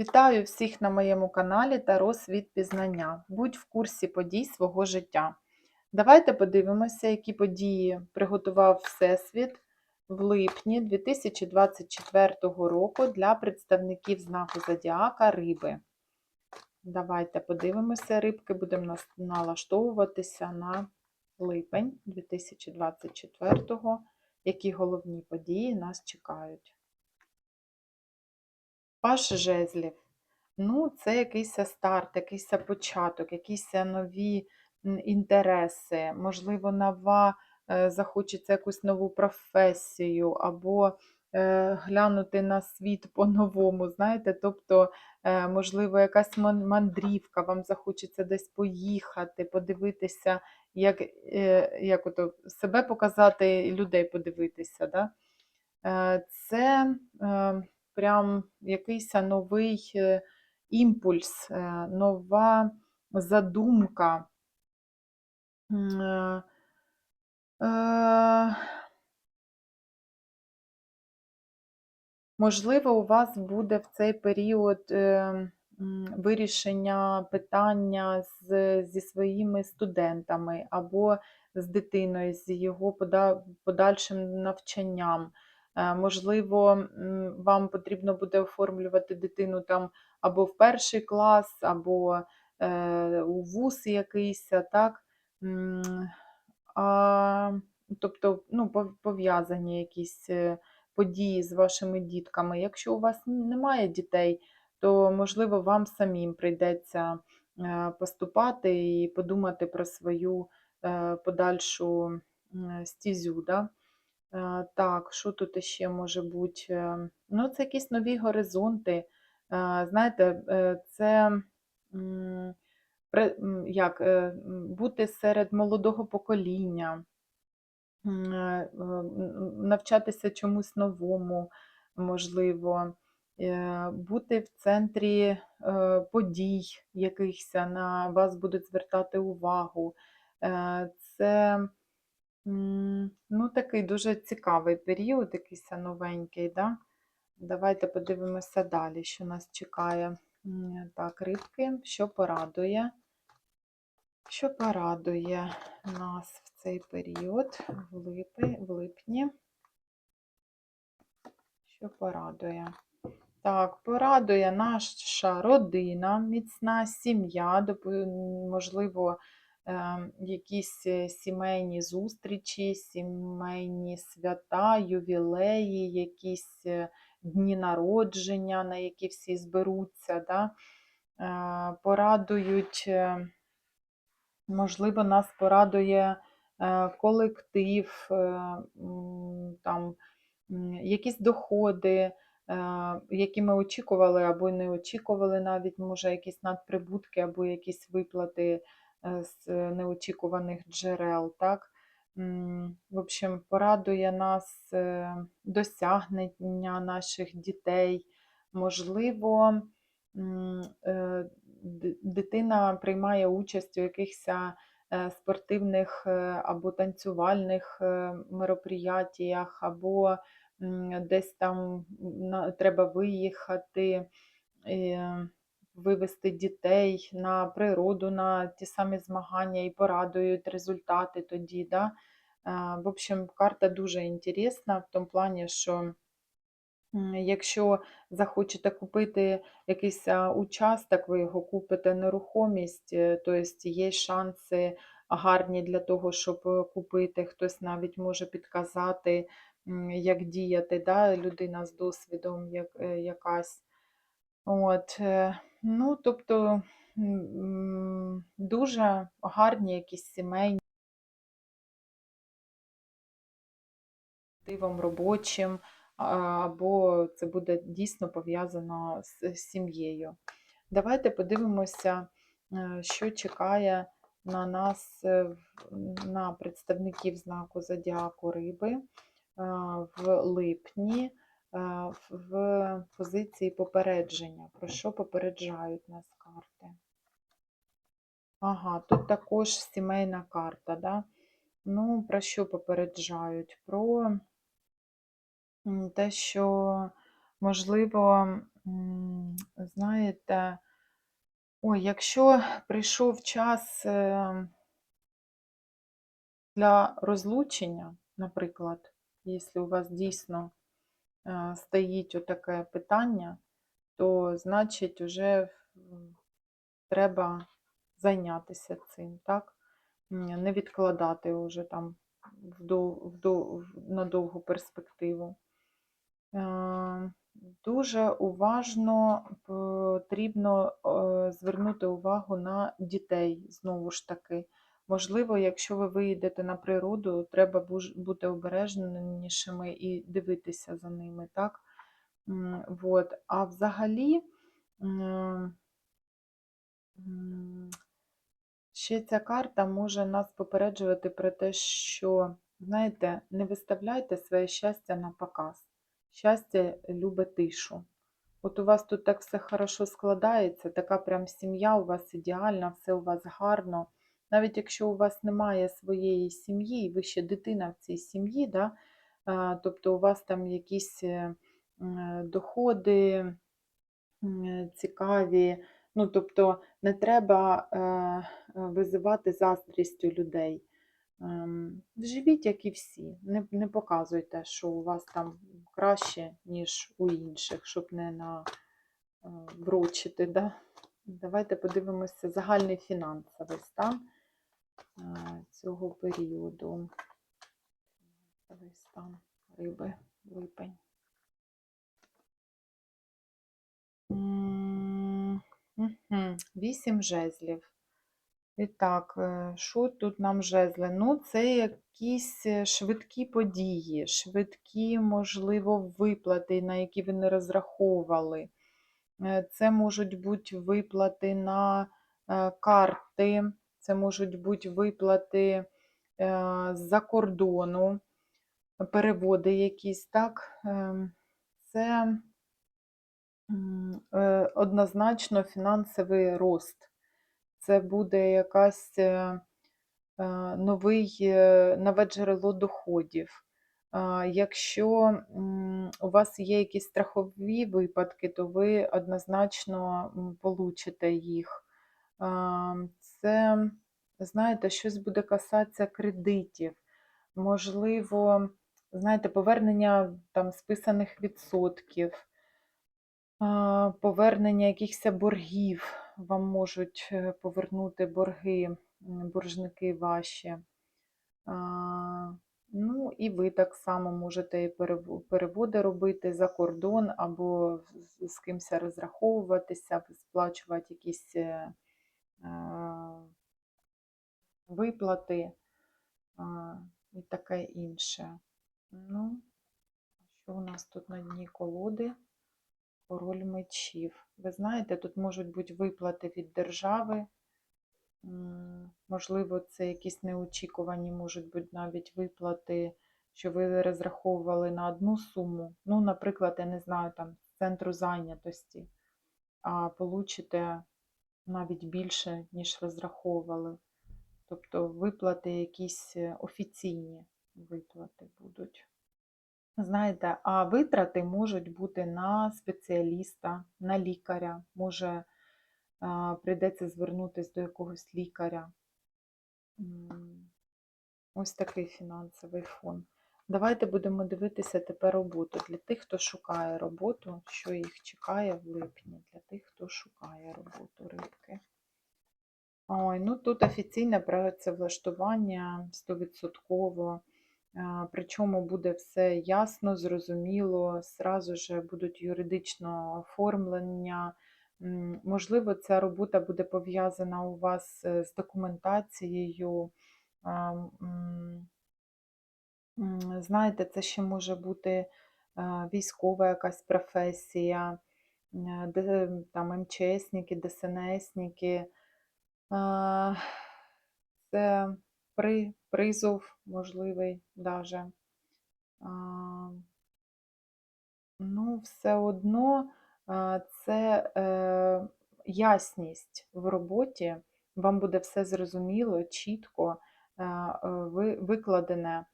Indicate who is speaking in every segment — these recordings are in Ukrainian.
Speaker 1: Вітаю всіх на моєму каналі Таро Світ Пізнання. Будь в курсі подій свого життя. Давайте подивимося, які події приготував Всесвіт в липні 2024 року для представників знаку Зодіака Риби. Давайте подивимося, рибки, будемо налаштовуватися на липень 2024, які головні події нас чекають. Паш жезлів. Ну, це якийсь старт, якийсь початок, якісь нові інтереси. Можливо, нова е, захочеться якусь нову професію, або е, глянути на світ по-новому. Знаєте, тобто, е, можливо, якась мандрівка, вам захочеться десь поїхати, подивитися, як, як ото, себе показати і людей подивитися. Да? Це е, прям якийсь новий е, імпульс, е, нова задумка. Е, Можливо, у вас буде в цей період вирішення питання з, зі своїми студентами або з дитиною, з його подальшим навчанням. Е, Можливо, вам потрібно буде оформлювати дитину там або в перший клас, або е, у вуз якийсь, так? А, тобто, ну, пов'язані якісь е, події з вашими дітками. Якщо у вас немає дітей, то, можливо, вам самим прийдеться поступати і подумати про свою подальшу стізю. Да? Е, Так, що тут ще може бути? Е, Ну, це якісь нові горизонти. Е, Знаєте, це як, бути серед молодого покоління навчатися чомусь новому, можливо, бути в центрі подій якихось, на вас будуть звертати увагу. Це ну, такий дуже цікавий період, якийсь новенький. Да? Давайте подивимося далі, що нас чекає. Так, рибки, що порадує? Що порадує нас в цей період, в, липи, в липні? Що порадує? Так, порадує наша родина, міцна сім'я, можливо, якісь е, сімейні зустрічі, сімейні свята, ювілеї, якісь е, дні народження, на які всі зберуться. Да? Е, Порадують. Можливо, нас порадує колектив, там, якісь доходи, які ми очікували або не очікували навіть, може, якісь надприбутки або якісь виплати з неочікуваних джерел. Так? В общем, порадує нас е, досягнення наших дітей, можливо, е, дитина приймає участь у якихось е, спортивних е, або танцювальних е, мероприятіях, або десь там треба виїхати, е, вивести дітей на природу, на ті самі змагання і порадують результати тоді. Да? Е, В общем, карта дуже інтересна в тому плані, що Якщо захочете купити якийсь участок, ви його купите нерухомість, тобто є шанси гарні для того, щоб е, купити. Хтось навіть може підказати, як діяти, да? людина з досвідом як, якась. От, ну, тобто дуже гарні якісь сімейні робочим, або це буде дійсно пов'язано з сім'єю. Давайте подивимося, е, що чекає на нас, е, на представників знаку Зодіаку Риби е, в липні в позиції попередження. Про що попереджають нас карти? Ага, тут також сімейна карта, да? Ну, про що попереджають? Про те, що, можливо, знаєте, ой, якщо прийшов час е, для розлучення, наприклад, якщо у вас дійсно стоїть отаке питання, то значить вже треба зайнятися цим, так? Не відкладати вже там на довгу перспективу. Е, Дуже уважно потрібно е, звернути увагу на дітей, знову ж таки. Можливо, якщо ви виїдете на природу, треба бути обережнішими і дивитися за ними, так? Вот. А взагалі, ще ця карта може нас попереджувати про те, що, знаєте, не виставляйте своє щастя на показ. Щастя любить тишу. От у вас тут так все хорошо складається, така прям сім'я у вас ідеальна, все у вас гарно. Навіть якщо у вас немає своєї сім'ї, ви ще дитина в цій сім'ї, да? тобто у вас там якісь е, доходи цікаві, ну тобто не треба е, визивати заздрість у людей. Ем, Живіть, як і всі. Не, не показуйте, що у вас там краще, ніж у інших, щоб не на, е. Да? Давайте подивимося загальний фінансовий стан цього періоду. Стан риби, липень. Вісім жезлів. І так, е, що тут нам жезли? Ну, це якісь е, швидкі події, швидкі, можливо, виплати, на які ви не розраховували. Е, Це можуть бути виплати на е, карти, це можуть бути виплати е, з-за кордону, переводи якісь, так? Ем, Це е, однозначно фінансовий рост. Це буде якась е, новий, нове джерело доходів. Якщо у вас є якісь страхові випадки, то ви однозначно получите їх. Це, знаєте, щось буде касатися кредитів. Можливо, знаєте, повернення там списаних відсотків, повернення якихось боргів. Вам можуть е, повернути борги, боржники ваші. Ну, і ви так само можете і переводи робити за кордон, або з- кимось розраховуватися, сплачувати якісь е, виплати а, і таке інше. Ну, що у нас тут на дні колоди? Король мечів. Ви знаєте, тут можуть бути виплати від держави. Можливо, це якісь неочікувані можуть бути навіть виплати, що ви розраховували на одну суму. Ну, наприклад, я не знаю, там центру зайнятості, а получите навіть більше, ніж розраховували. Тобто виплати якісь е, офіційні виплати будуть. Знаєте, а витрати можуть бути на спеціаліста, на лікаря. Може, прийдеться звернутися до якогось лікаря. Ось такий фінансовий фон. Давайте будемо дивитися тепер роботу. Для тих, хто шукає роботу, що їх чекає в липні, для тих, хто шукає роботу рибки. Ой, ну тут офіційне працевлаштування 100%. Причому буде все ясно, зрозуміло, зразу ж будуть юридично оформлення. Можливо, ця робота буде пов'язана у вас е, з документацією. Знаєте, це ще може бути військова якась професія, е, там МЧСники, ДСНСники. Це при, призов можливий даже. Ну, все одно це е, ясність в роботі. Вам буде все зрозуміло, чітко е, е, ви- викладене,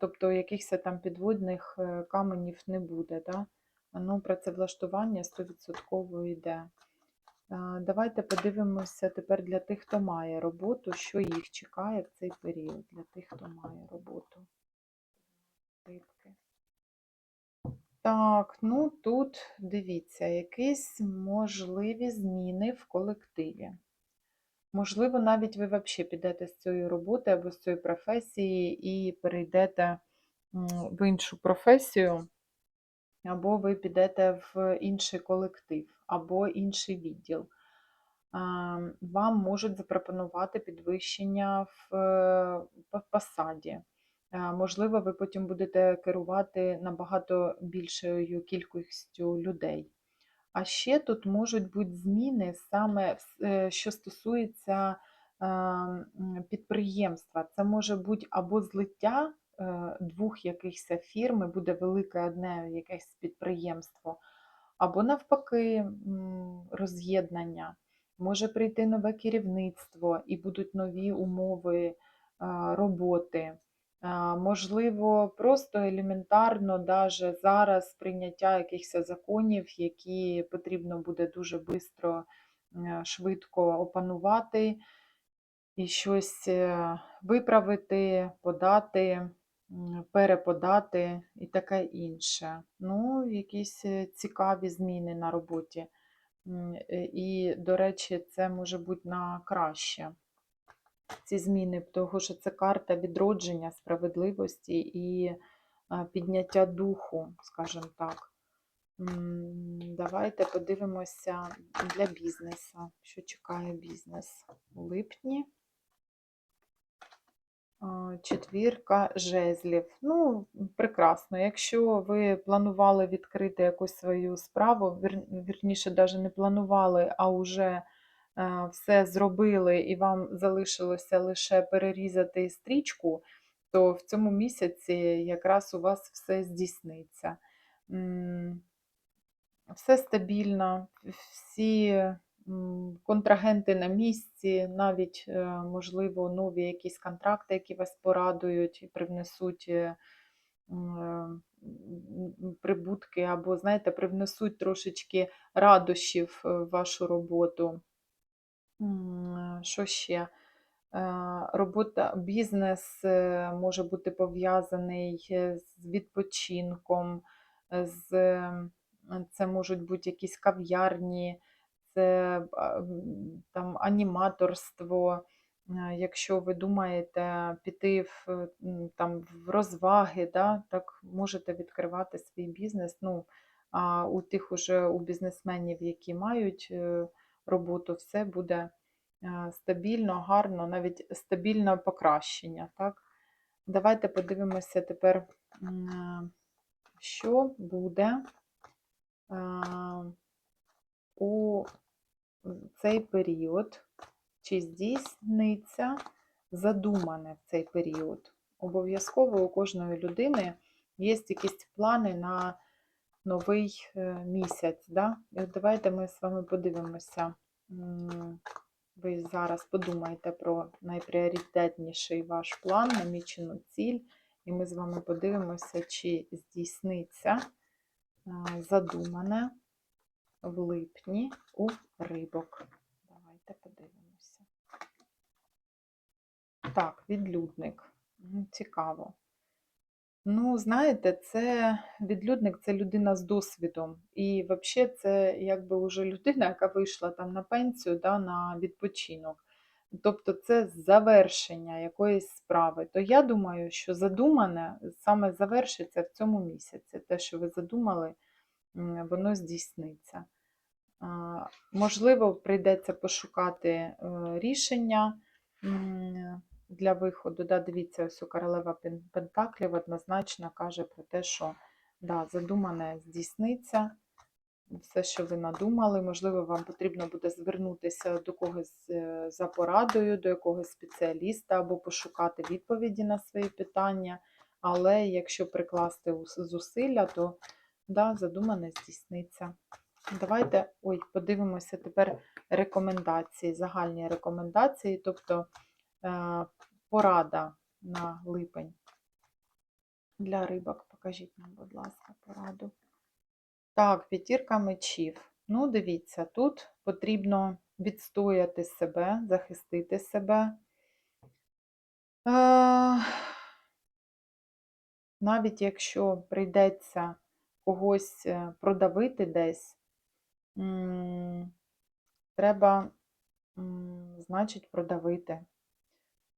Speaker 1: тобто якихось там підводних каменів не буде. Да? Ну, працевлаштування 100% йде. Давайте подивимося тепер для тих, хто має роботу, що їх чекає в цей період, для тих, хто має роботу. Так, ну тут дивіться, якісь можливі зміни в колективі. Можливо, навіть ви взагалі підете з цієї роботи або з цієї професії і перейдете в іншу професію, або ви підете в інший колектив, або інший відділ. Вам можуть запропонувати підвищення в е, посаді. Можливо, ви потім будете керувати набагато більшою кількістю людей. А ще тут можуть бути зміни саме, е, що стосується підприємства. Це може бути або злиття двох якихось фірм, і буде велике одне якесь підприємство, або навпаки роз'єднання. Може прийти нове керівництво і будуть нові умови е, роботи. Можливо, просто елементарно, даже зараз прийняття якихось законів, які потрібно буде дуже швидко, швидко опанувати і щось е, виправити, подати, переподати і таке інше. Ну, якісь е, цікаві зміни на роботі. Е, І, до речі, це може бути на краще ці зміни, тому що це карта відродження, справедливості і підняття духу, скажімо так. Давайте подивимося для бізнесу, що чекає бізнес у липні. Четвірка жезлів. Ну, прекрасно. Якщо ви планували відкрити якусь свою справу, вірніше, навіть не планували, а вже е, все зробили і вам залишилося лише перерізати стрічку, то в цьому місяці якраз у вас все здійсниться. Все стабільно, всі контрагенти на місці, навіть, е, можливо, нові якісь контракти, які вас порадують і привнесуть е, м, прибутки, або, знаєте, привнесуть трошечки радощів е, в вашу роботу. Що ще? Е, Робота, бізнес е, може бути пов'язаний е, з відпочинком, е, з, це можуть бути якісь кав'ярні, це там аніматорство. Якщо ви думаєте піти в, е, там, в розваги, да, так можете відкривати свій бізнес. Ну, а у тих уже у бізнесменів, які мають е, роботу, все буде стабільно, гарно, навіть стабільне покращення. Так? Давайте подивимося тепер, що буде у цей період, чи здійсниться задумане в цей період. Обов'язково у кожної людини є якісь плани на новий е, місяць. Да? Давайте ми з вами подивимося. Ви зараз подумайте про найпріоритетніший ваш план, намічену ціль, і ми з вами подивимося, чи здійсниться е, задумане в липні у рибок. Давайте подивимося. Так, відлюдник. Цікаво. Ну, знаєте, це відлюдник це людина з досвідом. І взагалі це якби вже людина, яка вийшла там на пенсію, да, на відпочинок. Тобто це завершення якоїсь справи. То я думаю, що задумане саме завершиться в цьому місяці. Те, що ви задумали, воно здійсниться. Можливо, прийдеться пошукати е, рішення для виходу. Да, дивіться, ось у королева Пентаклів однозначно каже про те, що да, задумане здійсниться. Все, що ви надумали, можливо, вам потрібно буде звернутися до когось е, за порадою, до якогось спеціаліста або пошукати відповіді на свої питання. Але якщо прикласти зусилля, то да, задумане здійсниться. Давайте ой, подивимося тепер рекомендації, загальні рекомендації, тобто е, порада на липень для рибок. Покажіть нам, будь ласка, пораду. Так, п'ятірка мечів. Ну, дивіться, тут потрібно відстояти себе, захистити себе. Е, Навіть якщо прийдеться когось е, продавити десь, треба, значить, продавити.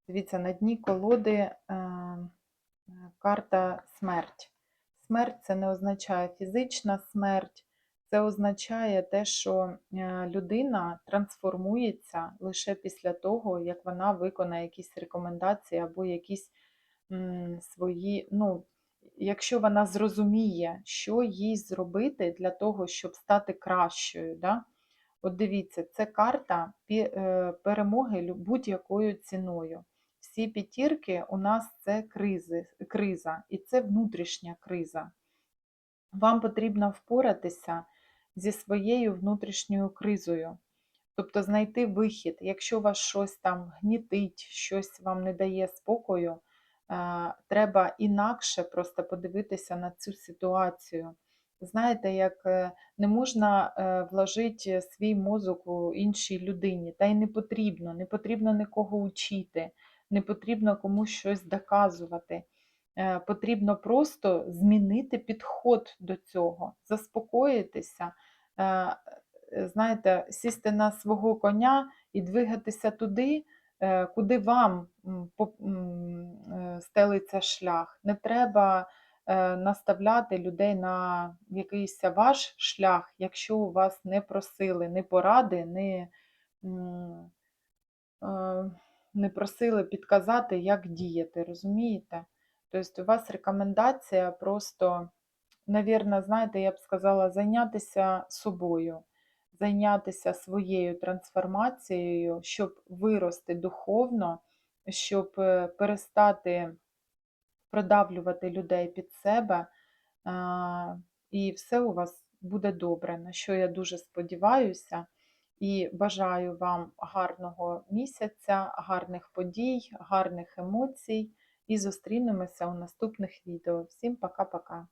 Speaker 1: Дивіться, на дні колоди е, карта смерть. Смерть це не означає фізична смерть, це означає те, що е, людина трансформується лише після того, як вона виконає якісь рекомендації або якісь свої, ну, якщо вона зрозуміє, що їй зробити для того, щоб стати кращою. Да? От дивіться, це карта е, перемоги будь-якою ціною. Всі п'ятірки у нас це кризи, криза, і це внутрішня криза. Вам потрібно впоратися зі своєю внутрішньою кризою, тобто знайти вихід. Якщо вас щось там гнітить, щось вам не дає спокою, треба інакше просто подивитися на цю ситуацію. Знаєте, як е, не можна е, вложити свій мозок у іншій людині, та й не потрібно, не потрібно нікого учити, не потрібно комусь щось доказувати. Е, Потрібно просто змінити підход до цього, заспокоїтися, знаєте, сісти на свого коня і двигатися туди, куди вам е, стелиться шлях. Не треба е, наставляти людей на якийсь ваш шлях, якщо у вас не просили ні поради, ні, е, не просили підказати, як діяти, розумієте? Тобто у вас рекомендація просто, навірно, знаєте, я б сказала, зайнятися собою, зайнятися своєю трансформацією, щоб вирости духовно, щоб е, перестати продавлювати людей під себе, і все у вас буде добре, на що я дуже сподіваюся. І бажаю вам гарного місяця, гарних подій, гарних емоцій. І зустрінемося у наступних відео. Всім пока-пока!